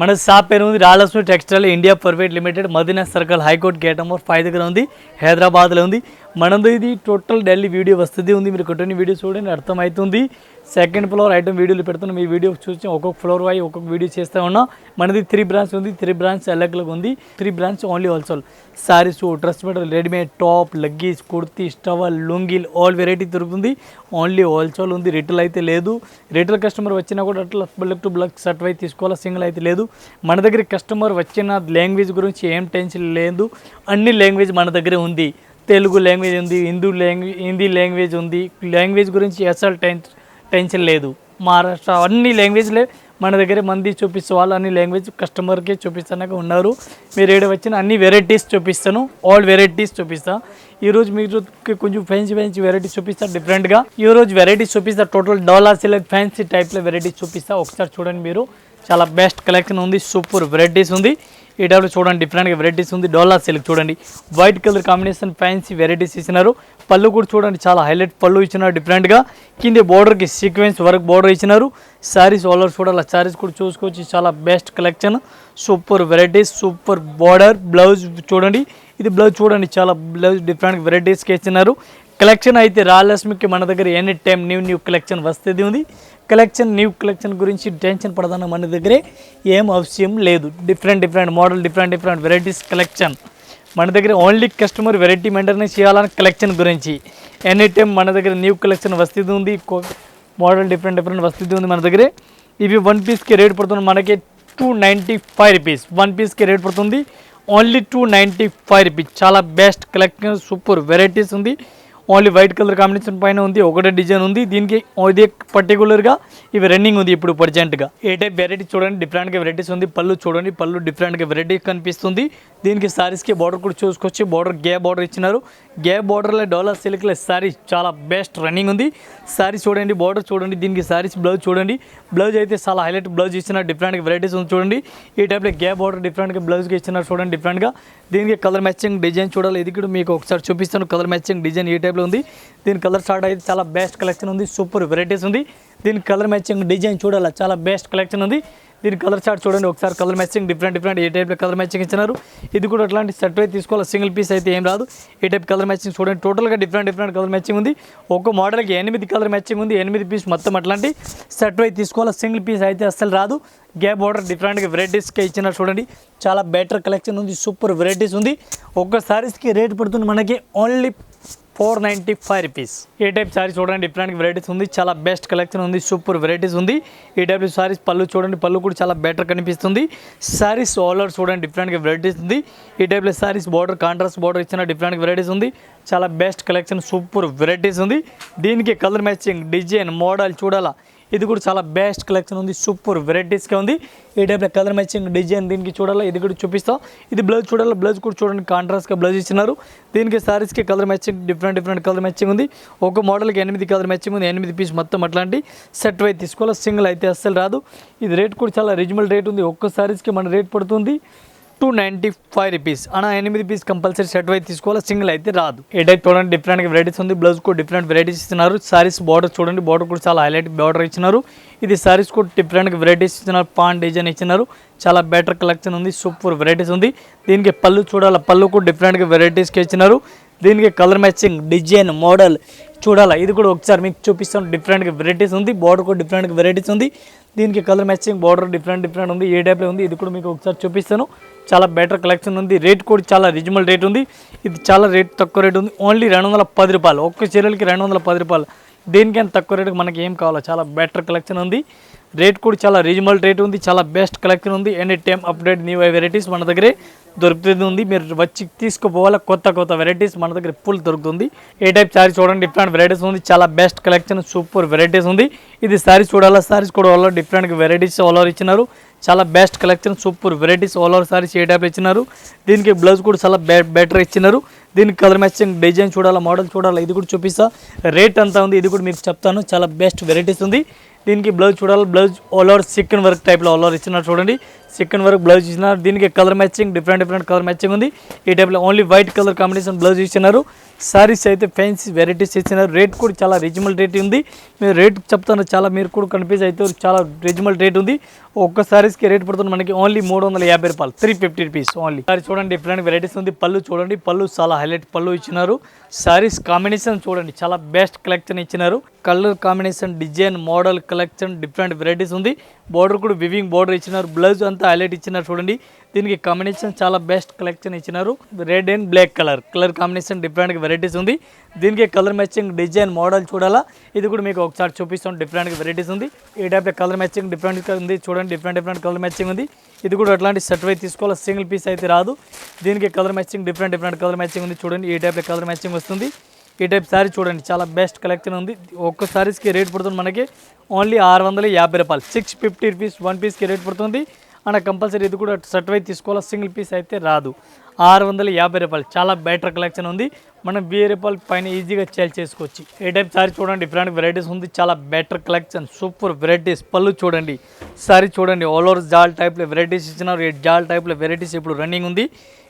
మన షాప్ పేరు ఉంది Rajalakshmi textile India private limited Madina circle high court gate number five దగ్గర ఉంది హైదరాబాద్లో ఉంది. మనది ఇది టోటల్ ఢిల్లీ వీడియో వస్తుంది ఉంది. మీరు కొన్ని వీడియో చూడండి అర్థమవుతుంది సెకండ్ ఫ్లోర్ ఐటమ్ వీడియోలు పెడుతున్నాం. మీ వీడియో చూసి ఒక్కొక్క ఫ్లోర్ వై ఒక్కొక్క వీడియో చేస్తూ ఉన్నాం. మనది త్రీ బ్రాంచ్ ఉంది. త్రీ బ్రాంచ్ అలగ్లకు ఉంది. Three branch only wholesale saris dress material readymade top leggings kurti స్టవల్ లుంగిల్ ఆల్ వెరైటీ దొరుకుతుంది. ఓన్లీ హోల్సేల్ ఉంది. రిటైల్ అయితే లేదు. రిటైల్ కస్టమర్ వచ్చినా కూడా అట్లా బ్లక్ టు బ్లక్ సర్టిఫై తీసుకోవాలా? సింగిల్ అయితే లేదు. మన దగ్గర కస్టమర్ వచ్చిన లాంగ్వేజ్ గురించి ఏం టెన్షన్ లేదు. అన్ని లాంగ్వేజ్ మన దగ్గరే ఉంది. తెలుగు లాంగ్వేజ్ ఉంది హిందూ లాంగ్వేజ్ హిందీ లాంగ్వేజ్ ఉంది. లాంగ్వేజ్ గురించి అసలు టెన్ టెన్షన్ లేదు. మహారాష్ట్ర అన్ని లాంగ్వేజ్లే మన దగ్గర మంది చూపిస్తే వాళ్ళు అన్ని లాంగ్వేజ్ కస్టమర్కి చూపిస్తానక ఉన్నారు. మీరు ఏడ వచ్చిన అన్ని వెరైటీస్ చూపిస్తాను. ఆల్ వెరైటీస్ చూపిస్తా. ఈ రోజు మీరు కొంచెం ఫ్యాన్సీ ఫ్యాన్సీ వెరైటీస్ చూపిస్తా డిఫరెంట్గా ఈ రోజు వెరైటీస్ చూపిస్తా టోటల్ డాలర్ సిలెక్ట్ ఫ్యాన్సీ టైప్లో వెరైటీస్ చూపిస్తా. ఒకసారి చూడండి మీరు. చాలా బెస్ట్ కలెక్షన్ ఉంది సూపర్ వెరైటీస్ ఉంది. ఈ టైప్లో చూడండి డిఫరెంట్గా వెరైటీస్ ఉంది. డోలా సిల్క్ చూడండి. White colour combination fancy varieties ఇచ్చినారు. పళ్ళు కూడా చూడండి చాలా హైలైట్ పళ్ళు ఇచ్చినారు డిఫరెంట్గా కింద బోర్డర్కి సీక్వెన్స్ వరకు బోర్డర్ ఇచ్చినారు. శారీస్ ఆల్ ఓవర్ చూడాలి శారీస్ కూడా చూసుకోవచ్చు. చాలా best collection super varieties super border blouse చూడండి. ఇది బ్లౌజ్ చూడండి చాలా బ్లౌజ్ డిఫరెంట్ వెరైటీస్కి ఇచ్చినారు. కలెక్షన్ అయితే రాయలక్ష్మికి మన దగ్గర any time new new collection వస్తుంది ఉంది. కలెక్షన్ న్యూ కలెక్షన్ గురించి టెన్షన్ పడదాం మన దగ్గరే ఏం అవసరం లేదు. Different different model different different varieties collection మన దగ్గర ఓన్లీ కస్టమర్ వెరైటీ మెయింటెనెన్స్ చేయాలని కలెక్షన్ గురించి. ఎనీ టైం మన దగ్గర న్యూ కలెక్షన్ వస్తుంది ఉంది మోడల్ డిఫరెంట్ డిఫరెంట్ వస్తుంది ఉంది మన దగ్గరే. ఇవి వన్ పీస్కి రేట్ పడుతుంది మనకి two ninety five rupees one పీస్కి రేట్ పడుతుంది only two ninety five rupees చాలా బెస్ట్ కలెక్షన్ సూపర్ వెరైటీస్ ఉంది. ఓన్లీ వైట్ కలర్ కాంబినేషన్ పైన ఉంది ఒకటే డిజైన్ ఉంది. దీనికి ఇది పర్టికులర్గా ఇవి రన్నింగ్ ఉంది ఇప్పుడు ప్రజెంట్గా ఏ టైప్ వెరైటీ చూడండి డిఫరెంట్గా వెరైటీస్ ఉంది. పళ్ళు చూడండి పళ్ళు డిఫరెంట్గా వెరైటీ కనిపిస్తుంది. దీనికి సారీస్కి బార్డర్ కూడా చూసుకొచ్చి బార్డర్ గ్యాప్ బార్డర్ ఇచ్చినారు. గ్యాప్ బార్డర్లో డోలా సిల్క్లో శారీస్ చాలా బెస్ట్ రన్నింగ్ ఉంది. సారీస్ చూడండి బార్డర్ చూడండి దీనికి సారీస్ బ్లౌజ్ చూడండి. బ్లౌజ్ అయితే చాలా హైలైట్ బ్లౌజ్ ఇచ్చినారు డిఫరెంట్గా వెరైటీస్ ఉంది చూడండి. ఈ టైప్లో గ్యాప్ బార్డర్ డిఫరెంట్గా బ్లౌజ్కి ఇచ్చినారు చూడండి డిఫరెంట్గా దీనికి కలర్ మ్యాచింగ్ డిజైన్ చూడాలి. ఇది కూడా మీకు ఒకసారి చూపిస్తాను. కలర్ మ్యాచింగ్ డిజైన్ ఈ టైప్లో ఉంది. దీని కలర్ స్టార్ట్ అయితే చాలా బెస్ట్ కలెక్షన్ ఉంది. సూపర్ వెరైటీస్ ఉంది. దీని కలర్ మ్యాచింగ్ డిజైన్ చూడాలి? చాలా బెస్ట్ కలెక్షన్ ఉంది. దీని కలర్ చార్ట్ చూడండి. ఒకసారి కలర్ మ్యాచింగ్ డిఫరెంట్ డిఫరెంట్ ఏ టైప్లో కలర్ మ్యాచింగ్ ఇచ్చినారు? ఇది కూడా అట్లాంటి సెట్ అయితే తీసుకోవాలి? సింగిల్ పీస్ అయితే ఏం రాదు. ఏ టైప్ కలర్ మ్యాచింగ్ చూడండి. టోటల్గా డిఫరెంట్ డిఫరెంట్ కలర్ మ్యాచింగ్ ఉంది. ఒక్క మోడల్కి ఎనిమిది కలర్ మ్యాచింగ్ ఉంది. ఎనిమిది పీస్ మొత్తం అట్లాంటి సెట్ అయితే తీసుకోవాలి? సింగిల్ పీస్ అయితే అస్సలు రాదు. గ్యాప్ ఆర్డర్ డిఫరెంట్గా వెరైటీస్కి ఇచ్చినారు చూడండి. చాలా బెటర్ కలెక్షన్ ఉంది. సూపర్ వెరైటీస్ ఉంది. ఒక్క సారీస్కి రేట్ పడుతుంది మనకి. Only four ninety five rupees. ఈ టైప్ సారీస్ చూడండి డిఫరెంట్ వెరైటీస్ ఉంది. చాలా బెస్ట్ కలెక్షన్ ఉంది సూపర్ వెరైటీస్ ఉంది. ఈ టైప్ సారీస్ పళ్ళు చూడండి పళ్ళు కూడా చాలా బెటర్ కనిపిస్తుంది. సారీస్ ఆల్ ఓవర్ చూడండి డిఫరెంట్గా వెరైటీస్ ఉంది. ఈ టైప్లో సారీస్ బార్డర్ కాంట్రాస్ట్ బార్డర్ ఇచ్చిన డిఫరెంట్ వెరైటీస్ ఉంది. చాలా బెస్ట్ కలెక్షన్ సూపర్ వెరైటీస్ ఉంది. దీనికి కలర్ మ్యాచింగ్ డిజైన్ మోడల్ చూడాలా? ఇది కూడా చాలా బెస్ట్ కలెక్షన్ ఉంది. సూపర్ వెరైటీస్గా ఉంది. ఈ టైప్లో కలర్ మ్యాచింగ్ డిజైన్ దీనికి చూడాలా? ఇది కూడా చూపిస్తాం. ఇది బ్లౌజ్ చూడాలా? బ్లౌజ్ కూడా చూడండి. కాంట్రాస్ట్గా బ్లౌజ్ ఇచ్చినారు. దీనికి సారీస్కి colour matching different different colour matching ఉంది. ఒక మోడల్కి ఎనిమిది కలర్ మ్యాచింగ్ ఉంది. ఎనిమిది పీస్ మొత్తం అట్లాంటి సెట్ అయితే తీసుకోవాలి? సింగిల్ అయితే అస్సలు రాదు. ఇది రేట్ కూడా చాలా రీజనబుల్ రేట్ ఉంది. ఒక్క సారీస్కి మన రేట్ పడుతుంది. టూ నైంటీ ఫైవ్ రూపీస్ అన్న ఎనిమిది పీస్ కంపల్సరీ షర్ట్ వైజ్ తీసుకోవాలి? సింగిల్ అయితే రాదు. ఏ చూడండి డిఫరెంట్ వెరైటీస్ ఉంది. బ్లౌజ్ కూడా డిఫరెంట్ వెరైటీస్ ఇస్తున్నారు. సారీస్ బార్డర్ చూడండి బార్డర్ కూడా చాలా హైలైట్ బార్డర్ ఇచ్చినారు. ఇది సారీస్ కూడా డిఫరెంట్ వెరైటీస్ ఇచ్చినారు పాన్ డిజైన్ ఇచ్చినారు. చాలా బెటర్ కలెక్షన్ ఉంది. సూపర్ వెరైటీస్ ఉంది. దీనికి పళ్ళు చూడాలి? పళ్ళు కూడా డిఫరెంట్గా వెరైటీస్కి ఇచ్చినారు. దీనికి కలర్ మ్యాచింగ్ డిజైన్ మోడల్ చూడాలా? ఇది కూడా ఒకసారి మీకు చూపిస్తాను. డిఫరెంట్గా వెరైటీస్ ఉంది. బార్డర్ కూడా డిఫరెంట్గా వెరైటీస్ ఉంది. దీనికి colour matching border different different ఉంది. ఏ టైప్లో ఉంది? ఇది కూడా మీకు ఒకసారి చూపిస్తాను. చాలా బెటర్ కలెక్షన్ ఉంది. రేట్ కూడా చాలా రీజనబుల్ రేట్ ఉంది. ఇది చాలా రేట్ తక్కువ రేట్ ఉంది. ఓన్లీ రెండు వందల పది రూపాయలు. ఒక్క చీరలకి రెండు వందల పది రూపాయలు. దేనికైనా తక్కువ రేటుకి మనకి ఏం కావాలో? చాలా బెటర్ కలెక్షన్ ఉంది. రేట్ కూడా చాలా రీజనబుల్ రేట్ ఉంది చాలా బెస్ట్ కలెక్షన్ ఉంది. Any time update new varieties మన దగ్గరే దొరుకుతుంది ఉంది. మీరు వచ్చి తీసుకుపోవాలి కొత్త కొత్త వెరైటీస్ మన దగ్గర ఫుల్ దొరుకుతుంది. ఏ టైప్ సారీ చూడండి డిఫరెంట్ వెరైటీస్ ఉంది. చాలా బెస్ట్ కలెక్షన్ సూపర్ వెరైటీస్ ఉంది. ఇది శారీస్ చూడాలా సారీస్ కూడా వాళ్ళు డిఫరెంట్ వెరైటీస్ ఆల్ ఓవర్ ఇచ్చినారు. చాలా best collection super varieties all over saris ఏ టైప్ ఇచ్చినారు. దీనికి బ్లౌజ్ కూడా చాలా బెటర్ ఇచ్చినారు. దీనికి కలర్ మ్యాచింగ్ డిజైన్ చూడాలా మోడల్ చూడాలా ఇది కూడా చూపిస్తా. రేట్ అంతా ఉంది ఇది కూడా మీకు చెప్తాను. చాలా బెస్ట్ వెరైటీస్ ఉంది. దీనికి బ్లౌజ్ చూడాలి. Blouse all over chikan work టైప్లో ఆల్ ఓవర్ ఇచ్చినారు చూడండి. చికెన్ వరకు బ్లౌజ్ ఇచ్చినారు దీనికి colour matching different different colour matching ఉంది. ఈ టైప్లో only white colour combination blouse ఇచ్చినారు సారీస్ అయితే ఫ్యాన్సీ వెరైటీస్ ఇచ్చినారు రేట్ కూడా చాలా రీజనబుల్ రేట్ ఉంది. మీరు రేట్ చెప్తాను చాలా మీరు కూడా కన్ఫ్యూజ్ అయితే చాలా రీజనబుల్ రేట్ ఉంది. ఒక్క సారీస్కి రేట్ పడుతుంది మనకి ఓన్లీ మూడు వందల యాభై రూపాయలు. Three fifty rupees only sari చూడండి డిఫరెంట్ వెరైటీస్ ఉంది. పళ్ళు చూడండి పళ్ళు చాలా హైలైట్ పళ్ళు ఇచ్చినారు సారీస్ కాంబినేషన్ చూడండి చాలా బెస్ట్ కలెక్షన్ ఇచ్చినారు colour combination design model collection different varieties ఉంది. బోర్డర్ కూడా వివింగ్ బోర్డర్ ఇచ్చినారు. బ్లౌజ్ అంతా హైలైట్ ఇచ్చినారు చూడండి. దీనికి కాంబినేషన్ చాలా బెస్ట్ కలెక్షన్ ఇచ్చినారు. Red and black colour colour combination different varieties ఉంది. దీనికి కలర్ మ్యాచింగ్ డిజైన్ మోడల్ చూడాలా? ఇది కూడా మీకు ఒకసారి చూపిస్తాం డిఫరెంట్ వెరైటీస్ ఉంది. ఈ టైప్ కలర్ మ్యాచింగ్ డిఫరెంట్ ఉంది. చూడండి డిఫరెంట్ డిఫరెంట్ కలర్ మ్యాచింగ్ ఉంది. ఇది కూడా అట్లాంటి సెట్ వై తీసుకోవాలి? సింగిల్ పీస్ అయితే రాదు. దీనికి colour matching different different colour matching ఉంది. చూడండి ఈ టైప్ కలర్ మ్యాచింగ్ వస్తుంది. ఈ టైప్ శారీ చూడండి చాలా బెస్ట్ కలెక్షన్ ఉంది. ఒక్క శారీస్కి రేట్ పడుతుంది మనకి ఓన్లీ ఆరు వందల యాభై రూపాయలు. సిక్స్ ఫిఫ్టీ రూపీస్ వన్ పీస్కి రేట్ పడుతుంది. అండ్ కంపల్సరీ ఇది కూడా సెట్ వైజ్ తీసుకోవాలి? సింగిల్ పీస్ అయితే రాదు. ఆరు వందల యాభై రూపాయలు. చాలా బెటర్ కలెక్షన్ ఉంది. మనం వెయ్యి రూపాయల పైన ఈజీగా సేల్ చేసుకోవచ్చు. ఏ టైప్ సారీ చూడండి డిఫరెంట్ వెరైటీస్ ఉంది. చాలా బెటర్ కలెక్షన్ సూపర్ వెరైటీస్ పళ్ళు చూడండి సారీ చూడండి. ఆల్ ఓవర్ జాల్ టైప్లో వెరైటీస్ ఇచ్చినారు. ఈ జాల్ టైప్లో వెరైటీస్ ఇప్పుడు రన్నింగ్ ఉంది.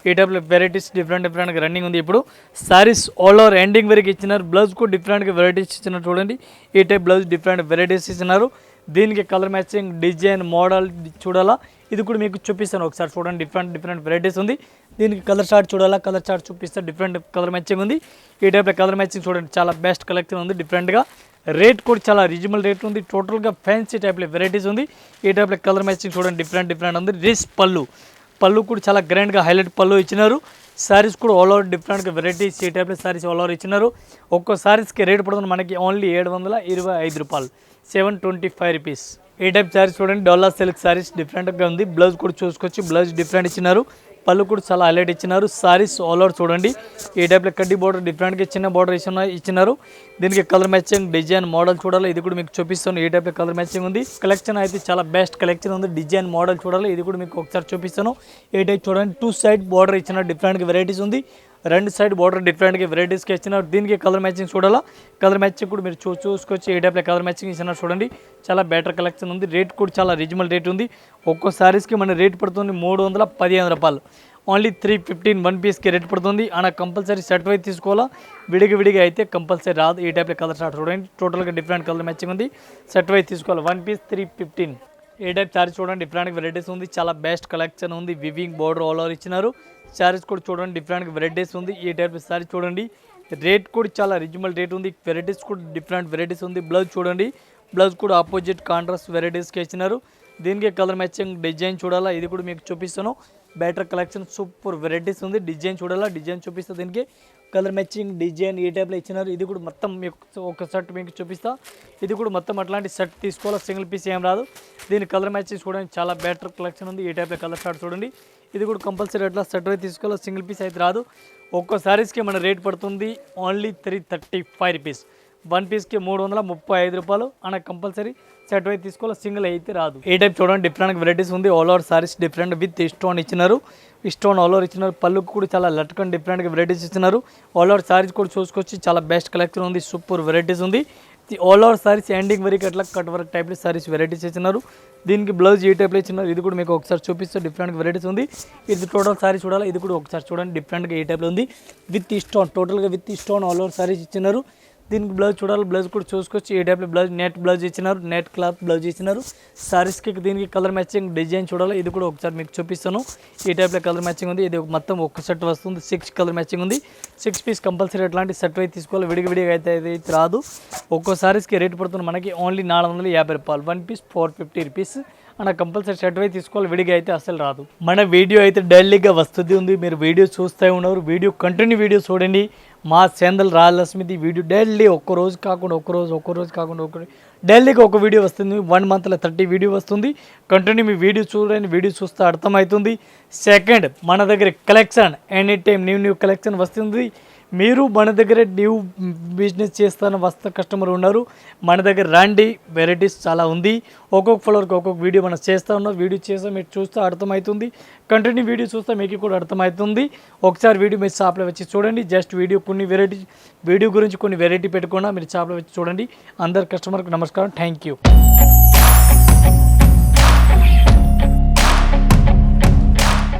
ఈ టైప్లో వెరైటీస్ డిఫరెంట్ డిఫరెంట్గా రన్నింగ్ ఉంది. ఇప్పుడు సారీస్ ఆల్ ఓవర్ ఎండింగ్ వరకు ఇచ్చినారు. బ్లౌజ్ కూడా డిఫరెంట్గా వెరైటీస్ ఇచ్చినారు చూడండి. ఈ టైప్ బ్లౌజ్ డిఫరెంట్ వెరైటీస్ ఇచ్చినారు. దీనికి కలర్ మ్యాచింగ్ డిజైన్ మోడల్ చూడాలా? ఇది కూడా మీకు చూపిస్తాను ఒకసారి చూడండి. డిఫరెంట్ డిఫరెంట్ వెరైటీస్ ఉంది. దీనికి కలర్ చార్ట్ చూడాలా? కలర్ చార్ట్ చూపిస్తే డిఫరెంట్ కలర్ మ్యాచింగ్ ఉంది. ఈ టైప్లో కలర్ మ్యాచింగ్ చూడండి. చాలా బెస్ట్ కలెక్షన్ ఉంది డిఫరెంట్గా రేట్ కూడా చాలా రీజనబుల్ రేట్ ఉంది. టోటల్గా ఫ్యాన్సీ టైప్లో వెరైటీస్ ఉంది. ఈ టైప్లో కలర్ మ్యాచింగ్ చూడండి. డిఫరెంట్ డిఫరెంట్ ఉంది. రిస్ పళ్ళు. పళ్ళు కూడా చాలా గ్రాండ్గా హైలైట్ పళ్ళు ఇచ్చినారు. సారీస్ కూడా ఆల్ ఓవర్ డిఫరెంట్గా వెరైటీస్ ఈ టైప్లో సారీస్ ఆల్ ఓవర్ ఇచ్చినారు. ఒక్కో శారీస్కి రేట్ పడుతుంది మనకి ఓన్లీ ఏడు వందల ఇరవై ఐదు రూపాయలు. సెవెన్ ట్వంటీ ఫైవ్ రూపీస్ ఈ టైప్ సారీస్ చూడండి డొల్లా సిల్క్ శారీస్ డిఫరెంట్గా ఉంది. బ్లౌజ్ కూడా చూసుకొచ్చి బ్లౌజ్ డిఫరెంట్ ఇచ్చినారు. పళ్ళు కూడా చాలా హైలైట్ ఇచ్చినారు. సారీస్ ఆల్ ఓవర్ చూడండి. ఈ టైప్లో కడ్డీ బోర్డర్ డిఫరెంట్గా చిన్న బోర్డర్ ఇచ్చిన ఇచ్చినారు. దీనికి కలర్ మ్యాచింగ్ డిజైన్ మోడల్ చూడాలి. ఇది కూడా మీకు చూపిస్తాను. ఈ టైప్లో కలర్ మ్యాచింగ్ ఉంది. కలెక్షన్ అయితే చాలా బెస్ట్ కలెక్షన్ ఉంది. డిజైన్ మోడల్ చూడాలి. ఇది కూడా మీకు ఒకసారి చూపిస్తాను. ఏ టైప్ చూడండి. టూ సైడ్ బోర్డర్ ఇచ్చిన డిఫరెంట్గా వెరైటీస్ ఉంది. రెండు సైడ్ బోర్డర్ డిఫరెంట్గా వెరైటీస్కి ఇచ్చినారు దీనికి కలర్ మ్యాచింగ్ చూడాలా? కలర్ మ్యాచింగ్ కూడా మీరు చూ చూసుకొచ్చి ఏ టైప్లో కలర్ మ్యాచింగ్ ఇచ్చినారు చూడండి. చాలా బెటర్ కలెక్షన్ ఉంది. రేట్ కూడా చాలా రీజనబుల్ రేట్ ఉంది. ఒక్కో శారీస్కి మన రేట్ పడుతుంది మూడు వందల పదిహేను రూపాయలు. ఓన్లీ త్రీ ఫిఫ్టీన్ వన్ పీస్కి రేట్ పడుతుంది. అలా కంపల్సరీ సెట్ వైజ్ తీసుకోవాలా? విడిగా విడిగా అయితే కంపల్సరీ రాదు. ఈ టైప్లో కలర్ స్టార్ట్ చూడండి. టోటల్గా డిఫరెంట్ కలర్ మ్యాచింగ్ ఉంది. సెట్ వైజ్ తీసుకోవాలి. వన్ పీస్ త్రీ ఫిఫ్టీన్ ఏ టైప్ సారీస్ చూడండి డిఫరెంట్ వెరైటీస్ ఉంది. చాలా బెస్ట్ కలెక్షన్ ఉంది. వివింగ్ బోర్డర్ ఆల్ ఓవర్ ఇచ్చినారు. సారీస్ కూడా చూడండి డిఫరెంట్ వెరైటీస్ ఉంది. ఈ టైప్ సారీ చూడండి. రేట్ కూడా చాలా రిజనబుల్ రేట్ ఉంది. వెరైటీస్ కూడా డిఫరెంట్ వెరైటీస్ ఉంది. బ్లౌజ్ చూడండి. బ్లౌజ్ కూడా ఆపోజిట్ కాంట్రాస్ట్ వెరైటీస్కి ఇచ్చినారు. దీనికి కలర్ మ్యాచింగ్ డిజైన్ చూడాలా? ఇది కూడా మీకు చూపిస్తాను. బెటర్ కలెక్షన్ సూపర్ వెరైటీస్ ఉంది. డిజైన్ చూడాలా? డిజైన్ చూపిస్తే దీనికి. కలర్ మ్యాచింగ్ డిజైన్ ఈ టైప్లో ఇచ్చినారు ఇది కూడా మొత్తం మీకు ఒక షర్ట్ మీకు చూపిస్తా. ఇది కూడా మొత్తం అట్లాంటి షర్ట్ తీసుకోవాలి సింగిల్ పీస్ ఏం రాదు. దీని కలర్ మ్యాచింగ్ చూడండి చాలా బెటర్ కలెక్షన్ ఉంది. ఈ టైప్లో కలర్ షార్ట్ చూడండి. ఇది కూడా కంపల్సరీ అట్లా షర్ట్ అయితే తీసుకోవాలి సింగిల్ పీస్ అయితే రాదు. ఒక్కో సారీస్కి మన రేట్ పడుతుంది only three thirty five rupees one పీస్కి మూడు వందల ముప్పై ఐదు రూపాయలు. అన్న కంపల్సరీ సెట్ అయితే తీసుకోవాలి సింగిల్ అయితే రాదు. ఏ టైప్ చూడండి డిఫరెంట్ వెరైటీస్ ఉంది. All over saris different with stone ఇచ్చినారు. స్టోన్ ఆల్ ఓవర్ ఇచ్చినారు? పళ్ళుకు కూడా చాలా లట్కన్ డిఫరెంట్గా వెరైటీస్ ఇచ్చినారు ఆల్ ఓవర్ సారీస్ కూడా చూసుకొచ్చి చాలా బెస్ట్ కలెక్షన్ ఉంది సూపర్ వెరైటీస్ ఉంది. ఆల్ ఓవర్ సారీస్ ఎండింగ్ వరకు అట్లా కట్ వర్క్ టైప్లో సారీస్ వెరైటీస్ ఇచ్చినారు దీనికి బ్లౌజ్ ఈ టైప్లో ఇచ్చినారు? ఇది కూడా మీకు ఒకసారి చూపిస్తే డిఫరెంట్ వెరైటీస్ ఉంది. ఇది టోటల్ సారీ చూడాలి? ఇది కూడా ఒకసారి చూడండి డిఫరెంట్గా ఈ టైప్లో ఉంది. విత్ స్టోన్ టోటల్గా with stone all over saris ఇచ్చినారు. దీనికి బ్లౌజ్ చూడాలి బ్లౌజ్ కూడా చూసుకొచ్చి ఈ టైప్లో బ్లౌజ్ నెట్ బ్లౌజ్ ఇచ్చినారు నెట్ క్లాత్ బ్లౌజ్ ఇచ్చినారు. సారీస్కి దీనికి కలర్ మ్యాచింగ్ డిజైన్ చూడాలి ఇది కూడా ఒకసారి మీకు చూపిస్తాను. ఈ టైప్లో కలర్ మ్యాచింగ్ ఉంది ఇది మొత్తం ఒక సెట్ వస్తుంది సిక్స్ కలర్ మ్యాచింగ్ ఉంది. సిక్స్ పీస్ కంపల్సరీ అట్లాంటి సెట్ అయితే తీసుకోవాలి విడిగా విడిగా అయితే అయితే రాదు. ఒక్కో సారీస్కి రేట్ పడుతుంది మనకి ఓన్లీ నాలుగు వందల యాభై రూపాయలు. One piece four fifty rupees మన కంపల్సరీ షర్ట్ అయితే తీసుకోవాలి విడిగా అయితే అసలు రాదు. మన వీడియో అయితే డైలీగా వస్తుంది ఉంది మీరు వీడియో చూస్తూ ఉన్నారు. వీడియో కంటిన్యూ వీడియో చూడండి. మా సేందల్ రాజలక్ష్మిది వీడియో డైలీ ఒక్క రోజు కాకుండా ఒక్క రోజు కాకుండా ఒక్క డైలీకి ఒక వీడియో వస్తుంది వన్ మంత్లో థర్టీ వీడియో వస్తుంది. కంటిన్యూ మీ వీడియో చూడండి వీడియో చూస్తే అర్థమవుతుంది. సెకండ్ మన దగ్గర collection any time new new collection వస్తుంది. మీరు మన దగ్గర న్యూ బిజినెస్ చేస్తాన వస్త కస్టమర్ ఉన్నారు. మన దగ్గర రండి వెరైటీస్ చాలా ఉంది. ఒక్కొక్క ఫ్లోర్కి ఒక్కొక్క వీడియో మనం చేస్తూ ఉన్నాం. వీడియో చేస్తే మీరు చూస్తే అర్థమవుతుంది కంటిన్యూ వీడియో చూస్తే మీకు కూడా అర్థమవుతుంది ఒకసారి వీడియో మీరు షాప్లో వచ్చి చూడండి. జస్ట్ వీడియో కొన్ని వెరైటీ వీడియో గురించి కొన్ని వెరైటీ పెట్టుకున్నా మీరు షాప్లో వచ్చి చూడండి. అందరు కస్టమర్కి నమస్కారం. Thank you